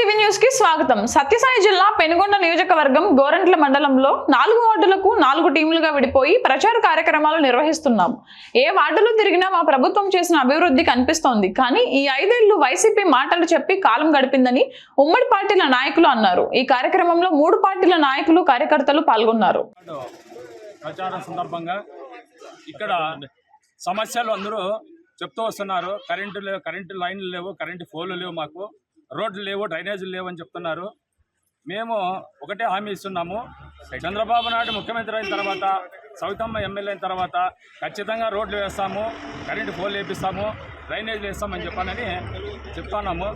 TV న్యూస్కి స్వాగతం. సత్యసాయి జిల్లా పెనుగొండ నియోజకవర్గం గోరంట్ల మండలంలో నాలుగు వార్డులకు నాలుగు టీములుగా విడిపోయి ప్రచార కార్యక్రమాలు నిర్వహిస్తున్నాం ఏ వార్డులో తిరిగినా మా ప్రభుత్వం చేసిన అభివృద్ధి కనిపిస్తోంది. కానీ ఈ ఐదేళ్ళు వైసీపీ మాటలు చెప్పి కాలం గడిపిందని ఉమ్మడి పార్టీల నాయకులు అన్నారు. ఈ కార్యక్రమంలో మూడు పార్టీల నాయకులు కార్యకర్తలు పాల్గొన్నారు. ప్రచారం సందర్భంగా ఇక్కడ సమస్యలు అందరూ చెప్తూ వస్తున్నారు. కరెంటు లేవు కరెంటు లైన్లు లేవు కరెంటు ఫోన్లు లేవు మాకు. రోడ్లు లేవు డ్రైనేజీలు లేవు అని చెప్తున్నారు. మేము ఒకటే హామీ ఇస్తున్నాము. చంద్రబాబు నాయుడు ముఖ్యమంత్రి అయిన తర్వాత సవితమ్మ ఎమ్మెల్యే అయిన తర్వాత ఖచ్చితంగా రోడ్లు వేస్తాము కరెంటు పోలు వేపిస్తాము డ్రైనేజీలు వేస్తామని చెప్పానని చెప్తున్నాము.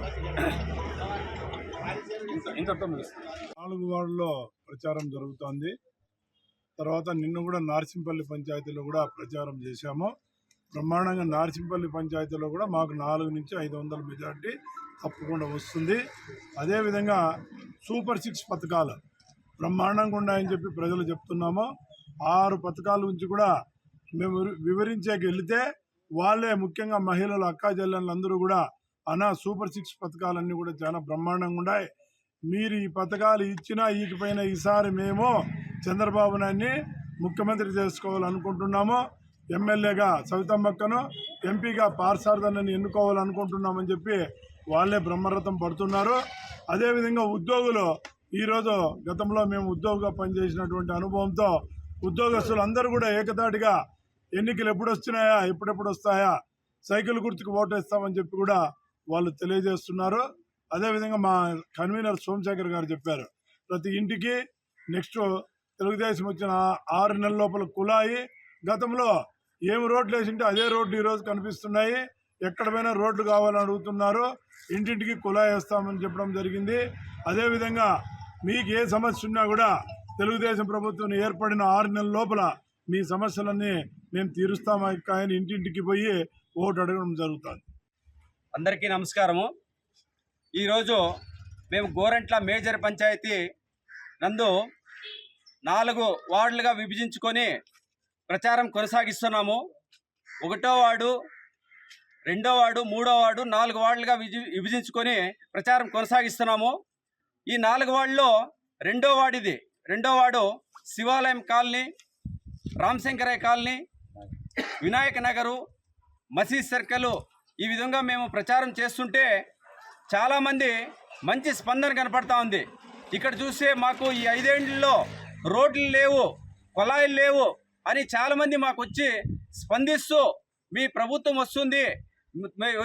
ఇంత- నాలుగు వార్డులో ప్రచారం జరుగుతోంది. తర్వాత నిన్ను కూడా నార్సింపల్లి పంచాయతీలో కూడా ప్రచారం చేశాము. బ్రహ్మాండంగా నార్సింపల్లి పంచాయతీలో కూడా మాకు నాలుగు నుంచి ఐదు వందల మెజార్టీ తప్పకుండా వస్తుంది. అదేవిధంగా సూపర్ సిక్స్ పథకాలు బ్రహ్మాండంగా ఉన్నాయని చెప్పి ప్రజలు చెప్తున్నాము. ఆరు పథకాల నుంచి కూడా మేము వివరించేకి వెళితే వాళ్ళే ముఖ్యంగా మహిళలు అక్కా చెల్లెళ్ళందరూ కూడా అనా సూపర్ సిక్స్ పథకాలన్నీ కూడా చాలా బ్రహ్మాండంగా ఉన్నాయి. మీరు ఈ పథకాలు ఇచ్చినా ఈకపోయినా ఈసారి మేము చంద్రబాబు నాయుడిని ముఖ్యమంత్రి చేసుకోవాలనుకుంటున్నాము. ఎమ్మెల్యేగా సవితమ్మక్కను ఎంపీగా పార్సారథన్నని ఎన్నుకోవాలనుకుంటున్నామని చెప్పి వాళ్ళే బ్రహ్మరథం పడుతున్నారు. అదేవిధంగా ఉద్యోగులు ఈరోజు గతంలో మేము ఉద్యోగిగా పనిచేసినటువంటి అనుభవంతో ఉద్యోగస్తులు అందరూ కూడా ఏకతాటిగా ఎన్నికలు ఎప్పుడు వస్తున్నాయా ఎప్పుడెప్పుడు వస్తాయా సైకిల్ గుర్తుకు ఓటేస్తామని చెప్పి కూడా వాళ్ళు తెలియజేస్తున్నారు. అదేవిధంగా మా కన్వీనర్ సోమశేఖర్ గారు చెప్పారు. ప్రతి ఇంటికి నెక్స్ట్ తెలుగుదేశం వచ్చిన ఆరు నెలల లోపల కులాయి గతంలో ఏమి రోడ్లు వేసింటే అదే రోడ్లు ఈరోజు కనిపిస్తున్నాయి. ఎక్కడ పోయినా రోడ్లు కావాలని అడుగుతున్నారు. ఇంటింటికి కులాయి వేస్తామని చెప్పడం జరిగింది. అదేవిధంగా మీకు ఏ సమస్య ఉన్నా కూడా తెలుగుదేశం ప్రభుత్వం ఏర్పడిన ఆరు నెలల లోపల మీ సమస్యలన్నీ మేము తీరుస్తామా కానీ ఇంటింటికి పోయి ఓటు అడగడం జరుగుతుంది. అందరికీ నమస్కారము. ఈరోజు మేము గోరంట్ల మేజర్ పంచాయతీ నందు నాలుగు వార్డులుగా విభజించుకొని ప్రచారం కొనసాగిస్తున్నాము. ఒకటో వార్డు రెండో వార్డు మూడో వార్డు నాలుగు వార్డులుగా విభజించుకొని ప్రచారం కొనసాగిస్తున్నాము. ఈ నాలుగు వార్డులో రెండో వార్డు ఇది రెండో వార్డు శివాలయం కాలనీ రామశంకరయ్య కాలనీ వినాయక నగరు మసీద్ సర్కిల్. ఈ విధంగా మేము ప్రచారం చేస్తుంటే చాలామంది మంచి స్పందన కనపడతా ఉంది. ఇక్కడ చూస్తే మాకు ఈ ఐదేళ్ళలో రోడ్లు లేవు కొలాయిలు లేవు అని చాలామంది మాకు వచ్చి స్పందిస్తూ మీ ప్రభుత్వం వస్తుంది.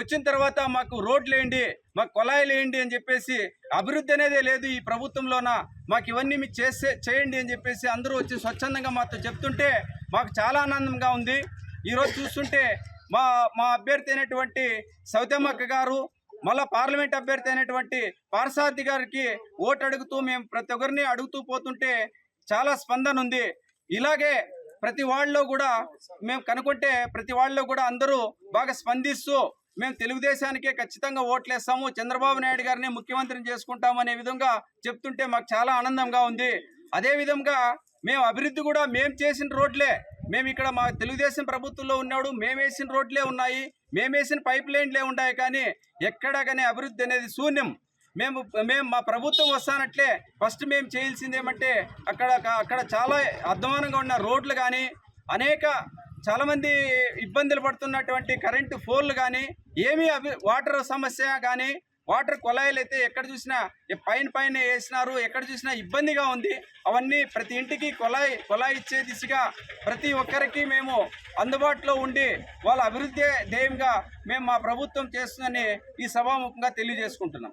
వచ్చిన తర్వాత మాకు రోడ్లు వేయండి మాకు కొలాయిలు వేయండి అని చెప్పేసి అభివృద్ధి అనేదే లేదు ఈ ప్రభుత్వంలోన. మాకు ఇవన్నీ మీరు చేసే చేయండి అని చెప్పేసి అందరూ వచ్చి స్వచ్ఛందంగా మాతో చెప్తుంటే మాకు చాలా ఆనందంగా ఉంది. ఈరోజు చూస్తుంటే మా మా అభ్యర్థి అయినటువంటి సౌతమ్మక్క గారు మళ్ళా పార్లమెంట్ అభ్యర్థి అయినటువంటి పార్సార్థి గారికి ఓటు అడుగుతూ మేము ప్రతి ఒక్కరిని అడుగుతూ పోతుంటే చాలా స్పందన ఉంది. ఇలాగే ప్రతి వాళ్ళలో కూడా మేము కనుక్కుంటే ప్రతి వాళ్ళలో కూడా అందరూ బాగా స్పందిస్తూ మేము తెలుగుదేశానికే ఖచ్చితంగా ఓట్లేస్తాము చంద్రబాబు నాయుడు గారిని ముఖ్యమంత్రిని చేసుకుంటాం అనే విధంగా చెప్తుంటే మాకు చాలా ఆనందంగా ఉంది. అదే విధంగా మేము అభివృద్ధి కూడా మేము చేసిన రోడ్లే. మేము ఇక్కడ మా తెలుగుదేశం ప్రభుత్వంలో ఉన్నాడు మేమేసిన రోడ్లే ఉన్నాయి మేమేసిన పైప్ లైన్లే ఉన్నాయి కానీ ఎక్కడా కానీ అభివృద్ధి అనేది శూన్యం. మేము మేము మా ప్రభుత్వం వస్తానట్లే. ఫస్ట్ మేము చేయాల్సింది ఏమంటే అక్కడ అక్కడ చాలా అధ్వానంగా ఉన్న రోడ్లు కానీ అనేక చాలామంది ఇబ్బందులు పడుతున్నటువంటి కరెంటు ఫోన్లు కానీ ఏమీ అభి వాటర్ సమస్య కానీ వాటర్ కొలాయిలు అయితే ఎక్కడ చూసినా పైన పైన వేసినారు ఎక్కడ చూసినా ఇబ్బందిగా ఉంది. అవన్నీ ప్రతి ఇంటికి కుళాయి కుళాయి ఇచ్చే దిశగా ప్రతి ఒక్కరికి మేము అందుబాటులో ఉండి వాళ్ళ అభివృద్ధి ధ్యేయంగా మేము మా ప్రభుత్వం చేస్తుందని ఈ సభాముఖంగా తెలియజేసుకుంటున్నాం.